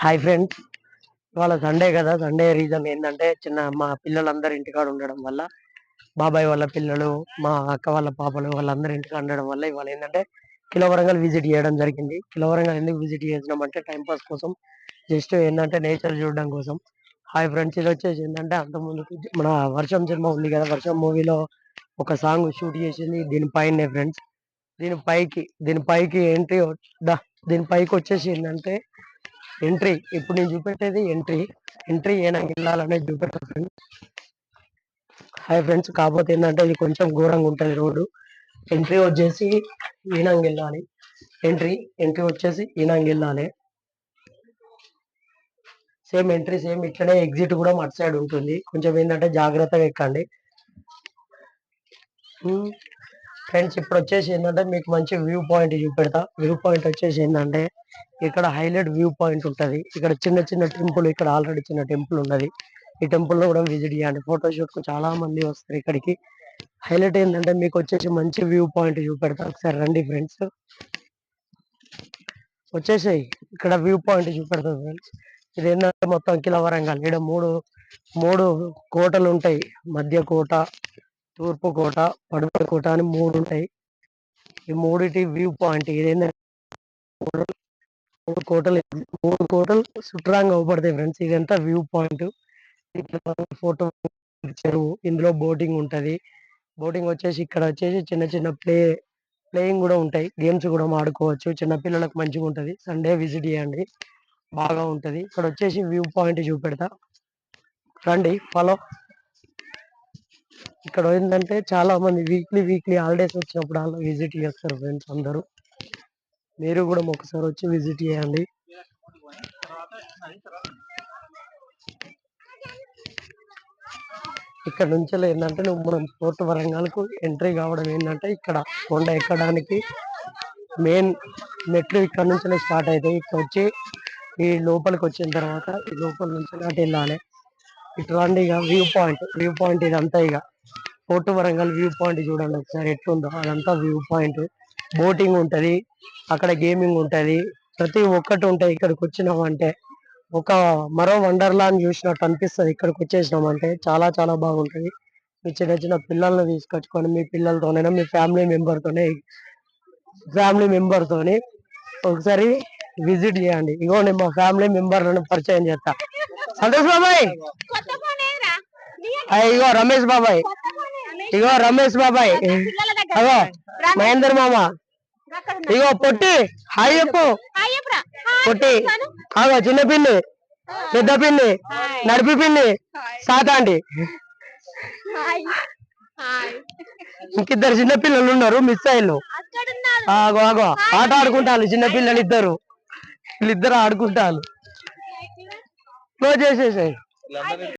Hi friends ఇవాళ Sunday కదా Sunday reason ఏంటంటే చిన్న మా పిల్లలందరూ ఇంటికాడ ఉండడం వల్ల బాబాయ్ వాళ్ళ పిల్లలు మా అక్క వాళ్ళ పాపలు వాళ్ళందరూ ఇంటికాడ ఉండడం వల్ల ఇవాళ ఏంటంటే కిలోవరంగల్ విజిట్ చేయడం జరిగింది. కిలోవరంగల్ ఎందుకు విజిట్ చేసినాం అంటే టైం పాస్ కోసం జస్ట్ ఏంటంటే నేచర్ చూడడం కోసం. హాయ్ ఫ్రెండ్స్ ఇది వచ్చేసి ఏంటంటే అంతకుముందు మన వర్షం సినిమా ఉంది కదా వర్షం మూవీలో ఒక సాంగ్ షూట్ చేసింది దీనిపైనే ఫ్రెండ్స్. దీని పైకి దీని పైకి ఎంట్రీ దీని పైకి వచ్చేసి ఏంటంటే ఎంట్రీ ఇప్పుడు నేను చూపెట్టేది ఎంట్రీ ఎంట్రీ ఏనాకి వెళ్ళాలనేది చూపెట్టాను ఫ్రెండ్స్ హాయ్ ఫ్రెండ్స్ కాకపోతే ఏంటంటే ఇది కొంచెం ఘోరంగా ఉంటుంది రోడ్డు. ఎంట్రీ వచ్చేసి ఈనాంగ్ వెళ్ళాలి. ఎంట్రీ ఎంట్రీ వచ్చేసి ఈనాంగ్ వెళ్ళాలి. సేమ్ ఎంట్రీ సేమ్ ఇట్లనే ఎగ్జిట్ కూడా అటు సైడ్ ఉంటుంది. కొంచెం ఏంటంటే జాగ్రత్తగా ఎక్కండి. Hmm. ఫ్రెండ్స్ ఇప్పుడు వచ్చేసి ఏంటంటే మీకు మంచి వ్యూ పాయింట్ చూపెడతా. వ్యూ పాయింట్ వచ్చేసి ఏంటంటే ఇక్కడ హైలైట్ వ్యూ పాయింట్ ఉంటది. ఇక్కడ చిన్న చిన్న టెంపుల్ ఇక్కడ ఆల్రెడీ చిన్న టెంపుల్ ఉన్నది. ఈ టెంపుల్లో కూడా విజిట్ చేయండి. ఫోటోషూట్కు చాలా మంది వస్తారు ఇక్కడికి. హైలైట్ ఏంటంటే మీకు వచ్చేసి మంచి వ్యూ పాయింట్ చూపెడతా. ఒకసారి రండి ఫ్రెండ్స్ వచ్చేసాయి. ఇక్కడ వ్యూ పాయింట్ చూపెడతా ఫ్రెండ్స్ ఇది ఏంటంటే మొత్తం కిల వరంగల్. ఇక్కడ మూడు మూడు కోటలు ఉంటాయి. మధ్య కోట తూర్పు కోట పడమర కోట అని మూడు ఉంటాయి ఈ మూడిటి వ్యూ పాయింట్ ఇదేంటంటే ఏంటంటే మూడు కోటలు మూడు కోటలు చుట్టరాంగా అవపడతాయి ఫ్రెండ్స్. ఇదంతా వ్యూ పాయింట్. ఫోటో చెరువు ఇందులో బోటింగ్ ఉంటది. బోటింగ్ వచ్చేసి ఇక్కడ వచ్చేసి చిన్న చిన్న ప్లే ప్లేయింగ్ కూడా ఉంటాయి. గేమ్స్ కూడా ఆడుకోవచ్చు. చిన్న పిల్లలకు మంచిగా ఉంటది. సండే విజిట్ చేయండి. బాగా ఉంటది. ఇక్కడ వచ్చేసి వ్యూ పాయింట్ చూపెడతా. రండి ఫాలో ఇక్కడ ఏంటంటే చాలా మంది వీక్లీ వీక్లీ హాలిడేస్ వచ్చినప్పుడు అలా విజిట్ చేస్తారు ఫ్రెండ్స్ అందరూ. మీరు కూడా ఒకసారి వచ్చి విజిట్ చేయండి. ఇక్కడ నుంచి ఏంటంటే నువ్వు మనం ఫోర్ట్ వరంగల్కు ఎంట్రీ కావడం ఏంటంటే ఇక్కడ కొండ ఎక్కడానికి మెయిన్ మెట్లు ఇక్కడ నుంచే స్టార్ట్ అవుతాయి ఇక్కడ వచ్చి ఈ లోపలికి వచ్చిన తర్వాత ఈ లోపల నుంచి అటు వెళ్ళాలి. ఇటు ఇక వ్యూ పాయింట్ వ్యూ పాయింట్ ఇదంతా ఇక. ఫోర్ట్ వరంగల్ వ్యూ పాయింట్ చూడండి ఒకసారి ఎట్లుందో అదంతా వ్యూ పాయింట్. బోటింగ్ ఉంటది అక్కడ గేమింగ్ ఉంటది. ప్రతి ఒక్కటి ఉంటాయి ఇక్కడికి వచ్చినామంటే. ఒక మరో వండర్లా అని చూసినట్టు అనిపిస్తుంది ఇక్కడికి వచ్చేసినామంటే. చాలా చాలా బాగుంటది. మీ చిన్న చిన్న పిల్లల్ని తీసుకొచ్చుకొని మీ పిల్లలతోనైనా మీ ఫ్యామిలీ మెంబర్ తోనే ఫ్యామిలీ మెంబర్ తోని ఒకసారి విజిట్ చేయండి. ఇగో నేను మా ఫ్యామిలీ మెంబర్లను పరిచయం చేస్తా. సంతోష్ బాబాయ్! ఇగో రమేష్ బాబాయ్. ఇగో రమేష్ బాబాయ్. అగో మహేందర్ మామ. ఇగో పొట్టి హాయ్ చెప్పు. పొట్టి అగో చిన్న పిన్ని పెద్ద పిన్ని నడిపి పిన్ని సాతాండి. ఇంకిద్దరు చిన్న పిల్లలు ఉన్నారు మిస్ అయ్యారు ఆగో ఆగో ఆట ఆడుకుంటారు చిన్న పిల్లలు ఇద్దరు. వీళ్ళిద్దరు ఆడుకుంటారు క్లోజ్ చేసేసాయి.